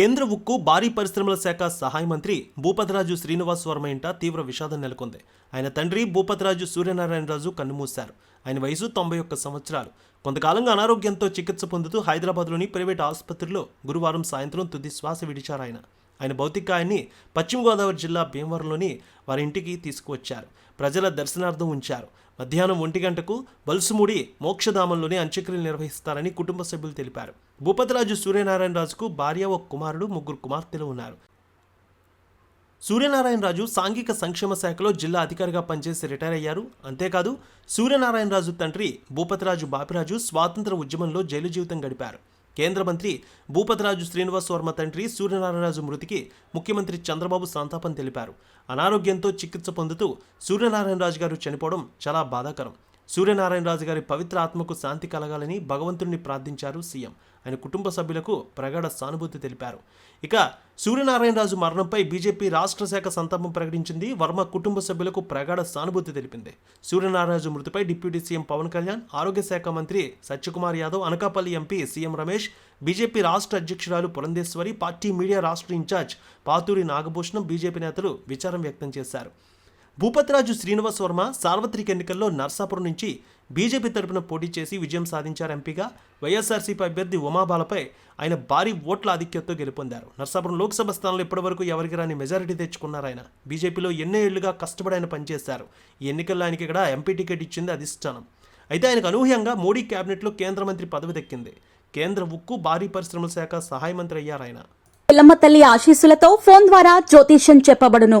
కేంద్ర ఉక్కు భారీ పరిశ్రమల శాఖ సహాయ మంత్రి భూపతిరాజు శ్రీనివాస్ వర్మ ఇంట తీవ్ర విషాదం నెలకొంది. ఆయన తండ్రి భూపతిరాజు సూర్యనారాయణరాజు కన్నుమూశారు ఆయన వయసు తొంభై ఒక్క సంవత్సరాలు. కొంతకాలంగా అనారోగ్యంతో చికిత్స పొందుతూ హైదరాబాద్లోని ప్రైవేట్ ఆసుపత్రిలో గురువారం సాయంత్రం తుది శ్వాస విడిచారు ఆయన. ఆయన భౌతికాయాన్ని పశ్చిమ గోదావరి జిల్లా భీమవరంలోని వారి ఇంటికి తీసుకువచ్చారు. ప్రజల దర్శనార్థం ఉంచారు. మధ్యాహ్నం ఒంటి గంటకు బల్సుముడి మోక్షధామంలోని అంత్యక్రియలు నిర్వహిస్తారని కుటుంబ సభ్యులు తెలిపారు. భూపతిరాజు సూర్యనారాయణరాజుకు భార్య ఒక కుమారుడు ముగ్గురు కుమార్తెలు ఉన్నారు. సూర్యనారాయణ రాజు సాంఘిక సంక్షేమ శాఖలో జిల్లా అధికారిగా పనిచేసి రిటైర్ అయ్యారు. అంతేకాదు సూర్యనారాయణరాజు తండ్రి భూపతిరాజు బాపిరాజు స్వాతంత్ర ఉద్యమంలో జైలు జీవితం గడిపారు. కేంద్ర మంత్రి భూపతిరాజు శ్రీనివాస్ వర్మ తండ్రి సూర్యనారాయణరాజు మృతికి ముఖ్యమంత్రి చంద్రబాబు సంతాపం తెలిపారు. అనారోగ్యంతో చికిత్స పొందుతూ సూర్యనారాయణరాజు గారు చనిపోవడం చాలా బాధాకరం. సూర్యనారాయణరాజు గారి పవిత్ర ఆత్మకు శాంతి కలగాలని భగవంతుడిని ప్రార్థించారు సీఎం. ఆయన కుటుంబ సభ్యులకు ప్రగాఢ సానుభూతి తెలిపారు. ఇక సూర్యనారాయణరాజు మరణంపై బీజేపీ రాష్ట్ర శాఖ సంతాపం ప్రకటించింది. వర్మ కుటుంబ సభ్యులకు ప్రగాఢ సానుభూతి తెలిపింది. సూర్యనారాయణరాజు మృతిపై డిప్యూటీ సీఎం పవన్ కళ్యాణ్ ఆరోగ్య శాఖ మంత్రి Satyakumar Yadav Anakapalli MP CM Ramesh BJP రాష్ట్ర అధ్యక్షురాలు పురంధేశ్వరి పార్టీ మీడియా రాష్ట్ర ఇన్ఛార్జ్ పాతూరి నాగభూషణం బీజేపీ నేతలు విచారం వ్యక్తం చేశారు. భూపతిరాజు శ్రీనివాస్ వర్మ సార్వత్రిక ఎన్నికల్లో నర్సాపురం నుంచి బీజేపీ తరపున పోటీ చేసి విజయం సాధించారు ఎంపీగా. వైఎస్ఆర్సీపీ అభ్యర్థి ఉమాబాలపై ఆయన భారీ ఓట్ల ఆధిక్యతతో గెలుపొందారు. నర్సాపురం లోక్సభ స్థానంలో ఇప్పటివరకు ఎవరికి రాని మెజారిటీ తెచ్చుకున్నారు ఆయన. బీజేపీలో ఎన్నో ఏళ్ళుగా కష్టపడి ఆయన పనిచేశారు. ఈ ఎన్నికల్లో ఆయనకి ఇక్కడ ఎంపీ టికెట్ ఇచ్చింది అధిష్టానం. అయితే ఆయనకు అనూహ్యంగా మోడీ కేబినెట్లో కేంద్ర మంత్రి పదవి దక్కింది. కేంద్ర ఉక్కు భారీ పరిశ్రమల శాఖ సహాయ మంత్రి అయ్యారు ఆయన. పిల్లమ్మ తల్లి ఆశీస్సులతో ఫోన్ ద్వారా జ్యోతిష్యం చెప్పబడును.